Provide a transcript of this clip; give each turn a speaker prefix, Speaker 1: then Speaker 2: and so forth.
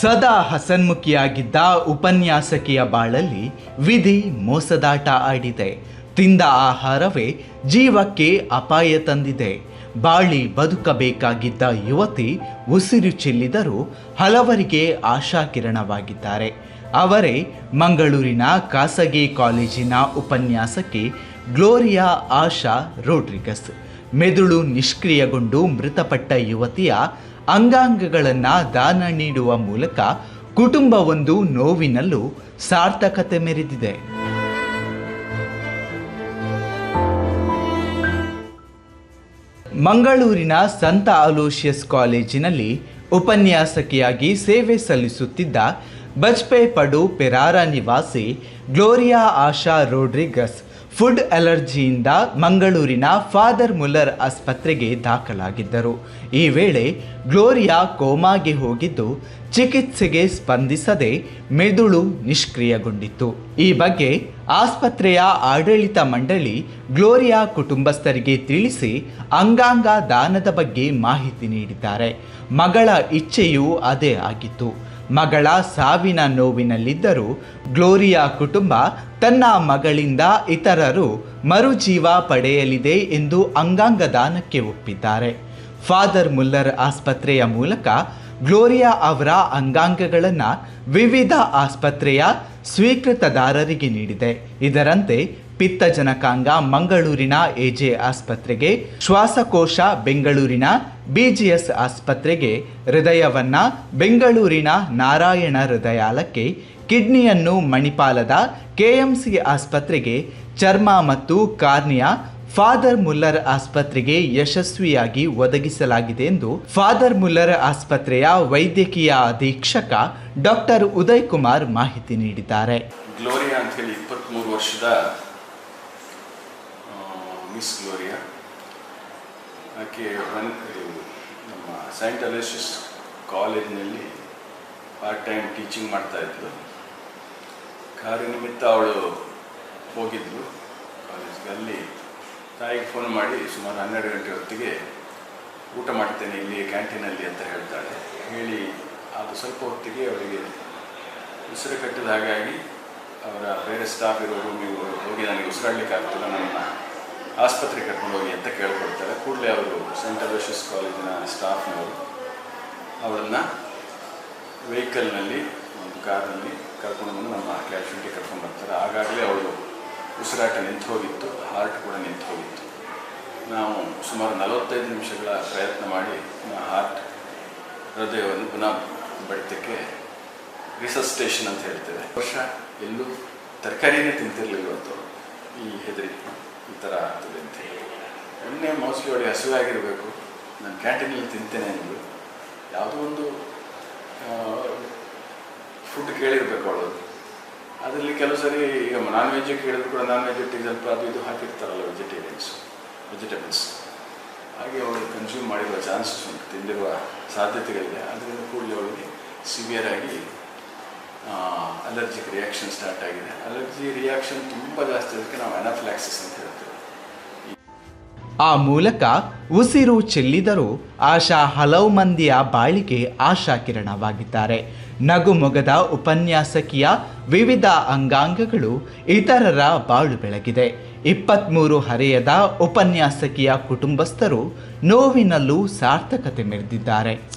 Speaker 1: ಸದಾ ಹಸನ್ಮುಖಿಯಾಗಿದ್ದ ಉಪನ್ಯಾಸಕಿಯ ಬಾಳಲ್ಲಿ ವಿಧಿ ಮೋಸದಾಟ ಆಡಿದೆ. ತಿಂದ ಆಹಾರವೇ ಜೀವಕ್ಕೆ ಅಪಾಯ ತಂದಿದೆ. ಬಾಳಿ ಬದುಕಬೇಕಾಗಿದ್ದ ಯುವತಿ ಉಸಿರು ಚೆಲ್ಲಿದರೂ ಹಲವರಿಗೆ ಆಶಾಕಿರಣವಾಗಿದ್ದಾರೆ. ಅವರೇ ಮಂಗಳೂರಿನ ಖಾಸಗಿ ಕಾಲೇಜಿನ ಉಪನ್ಯಾಸಕಿ ಗ್ಲೋರಿಯಾ ಆಶಾ ರೋಡ್ರಿಗಸ್. ಮೆದುಳು ನಿಷ್ಕ್ರಿಯಗೊಂಡು ಮೃತಪಟ್ಟ ಯುವತಿಯ ಅಂಗಾಂಗಗಳನ್ನು ದಾನ ನೀಡುವ ಮೂಲಕ ಕುಟುಂಬವೊಂದು ನೋವಿನಲ್ಲೂ ಸಾರ್ಥಕತೆ ಮೆರೆದಿದೆ. ಮಂಗಳೂರಿನ ಸಂತ ಅಲೋಷಿಯಸ್ ಕಾಲೇಜಿನಲ್ಲಿ ಉಪನ್ಯಾಸಕಿಯಾಗಿ ಸೇವೆ ಸಲ್ಲಿಸುತ್ತಿದ್ದ ಬಜ್ಪೆ ಪಡು ಪೆರಾರ ನಿವಾಸಿ ಗ್ಲೋರಿಯಾ ಆಶಾ ರೋಡ್ರಿಗಸ್ ಫುಡ್ ಅಲರ್ಜಿಯಿಂದ ಮಂಗಳೂರಿನ ಫಾದರ್ ಮುಲ್ಲರ್ ಆಸ್ಪತ್ರೆಗೆ ದಾಖಲಾಗಿದ್ದರು. ಈ ವೇಳೆ ಗ್ಲೋರಿಯಾ ಕೋಮಾಗೆ ಹೋಗಿದ್ದು, ಚಿಕಿತ್ಸೆಗೆ ಸ್ಪಂದಿಸದೆ ಮೆದುಳು ನಿಷ್ಕ್ರಿಯಗೊಂಡಿತ್ತು. ಈ ಬಗ್ಗೆ ಆಸ್ಪತ್ರೆಯ ಆಡಳಿತ ಮಂಡಳಿ ಗ್ಲೋರಿಯಾ ಕುಟುಂಬಸ್ಥರಿಗೆ ತಿಳಿಸಿ ಅಂಗಾಂಗ ದಾನದ ಬಗ್ಗೆ ಮಾಹಿತಿ ನೀಡಿದ್ದಾರೆ. ಮಗಳ ಇಚ್ಛೆಯೂ ಅದೇ ಆಗಿತ್ತು. ಮಗಳ ಸಾವಿನ ನೋವಿನಲ್ಲಿದ್ದರೂ ಗ್ಲೋರಿಯಾ ಕುಟುಂಬ ತನ್ನ ಮಗಳಿಂದ ಇತರರು ಮರುಜೀವ ಪಡೆಯಲಿದೆ ಎಂದು ಅಂಗಾಂಗ ದಾನಕ್ಕೆ ಒಪ್ಪಿದ್ದಾರೆ. ಫಾದರ್ ಮುಲ್ಲರ್ ಆಸ್ಪತ್ರೆಯ ಮೂಲಕ ಗ್ಲೋರಿಯಾ ಅವರ ಅಂಗಾಂಗಗಳನ್ನು ವಿವಿಧ ಆಸ್ಪತ್ರೆಯ ಸ್ವೀಕೃತದಾರರಿಗೆ ನೀಡಿದೆ. ಇದರಂತೆ ಪಿತ್ತಜನಕಾಂಗ ಮಂಗಳೂರಿನ ಎಜೆ ಆಸ್ಪತ್ರೆಗೆ, ಶ್ವಾಸಕೋಶ ಬೆಂಗಳೂರಿನ ಬಿಜಿಎಸ್ ಆಸ್ಪತ್ರೆಗೆ, ಹೃದಯವನ್ನ ಬೆಂಗಳೂರಿನ ನಾರಾಯಣ ಹೃದಯಾಲಕ್ಕೆ, ಕಿಡ್ನಿಯನ್ನು ಮಣಿಪಾಲದ ಕೆಎಂಸಿ ಆಸ್ಪತ್ರೆಗೆ, ಚರ್ಮ ಮತ್ತು ಕಾರ್ನಿಯಾ ಫಾದರ್ ಮುಲ್ಲರ್ ಆಸ್ಪತ್ರೆಗೆ ಯಶಸ್ವಿಯಾಗಿ ಒದಗಿಸಲಾಗಿದೆ ಎಂದು ಫಾದರ್ ಮುಲ್ಲರ್ ಆಸ್ಪತ್ರೆಯ ವೈದ್ಯಕೀಯ ಅಧೀಕ್ಷಕ ಡಾಕ್ಟರ್ ಉದಯ್ ಕುಮಾರ್ ಮಾಹಿತಿ ನೀಡಿದ್ದಾರೆ.
Speaker 2: ಗ್ಲೋರಿಯಾ ಅಂತ ಹೇಳಿ ಇಪ್ಪತ್ತ್ಮೂರು ವರ್ಷದ ಮಿಸ್ ಗ್ಲೋರಿಯಾ ಆಕೆ ನಮ್ಮ ಸೈಂಟ್ ಕಾಲೇಜಿನಲ್ಲಿ ಪಾರ್ಟ್ ಟೈಮ್ ಟೀಚಿಂಗ್ ಮಾಡ್ತಾ ಇದ್ಲು. ಕಾರ್ಯನಿಮಿತ್ತ ಅವಳು ಹೋಗಿದ್ಲು ಕಾಲೇಜ್ಗೆ ಅಲ್ಲಿ ತಾಯಿಗೆ ಫೋನ್ ಮಾಡಿ ಸುಮಾರು ಹನ್ನೆರಡು ಗಂಟೆ ಹೊತ್ತಿಗೆ ಊಟ ಮಾಡ್ತೇನೆ ಇಲ್ಲಿ ಕ್ಯಾಂಟೀನಲ್ಲಿ ಅಂತ ಹೇಳ್ತಾಳೆ. ಹೇಳಿ ಅದು ಸ್ವಲ್ಪ ಹೊತ್ತಿಗೆ ಅವಳಿಗೆ ಉಸಿರು ಕಟ್ಟಿದ ಹಾಗಾಗಿ ಅವರ ಬೇರೆ ಸ್ಟಾಫ್ ಇರೋ ರೂಮಿಗೆ ಹೋಗಿ ನನಗೆ ಉಸಿರಾಡ್ಲಿಕ್ಕೆ ಆಗ್ತದೆ ನನ್ನ ಆಸ್ಪತ್ರೆಗೆ ಕರ್ಕೊಂಡು ಹೋಗಿ ಅಂತ ಕೇಳ್ಕೊಳ್ತಾರೆ. ಕೂಡಲೇ ಅವರು ಸೆಂಟ್ ಅಲೋಷಿಯಸ್ ಕಾಲೇಜಿನ ಸ್ಟಾಫ್ನವರು ಅವರನ್ನು ವೆಹಿಕಲ್ನಲ್ಲಿ, ಒಂದು ಕಾರ್ನಲ್ಲಿ ಕರ್ಕೊಂಡು ಬಂದು ನಮ್ಮ ಕ್ಯಾಶುಲಿಟಿ ಕರ್ಕೊಂಡು ಬರ್ತಾರೆ. ಆಗಾಗಲೇ ಅವರು ಉಸಿರಾಟ ನಿಂತು ಹೋಗಿತ್ತು ಹಾರ್ಟ್ ಕೂಡ ನಿಂತು ಹೋಗಿತ್ತು. ನಾವು ಸುಮಾರು ನಲವತ್ತೈದು ನಿಮಿಷಗಳ ಪ್ರಯತ್ನ ಮಾಡಿ ಹಾರ್ಟ್ ಹೃದಯವನ್ನು ಪುನಃ ಬಡಿತಕ್ಕೆ ರಿಸಸ್ಟೇಷನ್ ಅಂತ ಹೇಳ್ತೇವೆ. ವರ್ಷ ಎಲ್ಲೂ ತರಕಾರಿನೇ ತಿಂತಿರಲಿಲ್ಲ ಈ ಥರ ಆಗ್ತದೆ ಅಂತ ಹೇಳಿ. ಮೊನ್ನೆ ಮೋಸ್ಟ್ಲಿ ಒಳ್ಳೆ ಹಸಿವಾಗಿರಬೇಕು. ನಾನು ಕ್ಯಾಂಟೀನಲ್ಲಿ ತಿಂತೇನೆ ಅಂದರು ಯಾವುದೋ ಒಂದು ಫುಡ್ ಕೇಳಿರ್ಬೇಕು ಅವಳು. ಅದರಲ್ಲಿ ಕೆಲವು ಸರಿ ಈಗ ನಾನ್ ವೆಜ್ ಕೇಳಿದ್ರು ಕೂಡ ನಾನ್ ವೆಜ್ ಸ್ವಲ್ಪ ಅದು ಇದು ಹಾಕಿರ್ತಾರಲ್ಲ ವೆಜಿಟೇರಿಯನ್ಸ್ ವೆಜಿಟೇಬಲ್ಸ್ ಹಾಗೆ ಅವಳು ಕನ್ಸ್ಯೂಮ್ ಮಾಡಿರುವ ಚಾನ್ಸಸ್ ಉಂಟು. ತಿಂದಿರುವ ಸಾಧ್ಯತೆಗಳಿದೆ. ಅದರಿಂದ ಕೂಡಲೇ ಅವಳಿಗೆ ಸಿವಿಯರ್ ಆಗಿ ಅಲರ್ಜಿಕ್ ರಿಯಾಕ್ಷನ್ ಸ್ಟಾರ್ಟ್ ಆಗಿದೆ. ಅಲರ್ಜಿ ರಿಯಾಕ್ಷನ್ ತುಂಬ ಜಾಸ್ತಿ. ಅದಕ್ಕೆ ನಾವು ಅನಾಫ್ಲಾಕ್ಸಿಸ್ ಅಂತ ಹೇಳ್ತೇವೆ.
Speaker 1: ಆ ಮೂಲಕ ಉಸಿರು ಚೆಲ್ಲಿದರೂ ಆಶಾ ಹಲವು ಮಂದಿಯ ಬಾಳಿಗೆ ಆಶಾಕಿರಣವಾಗಿದ್ದಾರೆ ನಗುಮೊಗದ ಉಪನ್ಯಾಸಕಿಯ ವಿವಿಧ ಅಂಗಾಂಗಗಳು ಇತರರ ಬಾಳು ಬೆಳಗಿದೆ. ಇಪ್ಪತ್ತ್ಮೂರು ಹರೆಯದ ಉಪನ್ಯಾಸಕಿಯ ಕುಟುಂಬಸ್ಥರು ನೋವಿನಲ್ಲೂ ಸಾರ್ಥಕತೆ ಮೆರೆದಿದ್ದಾರೆ.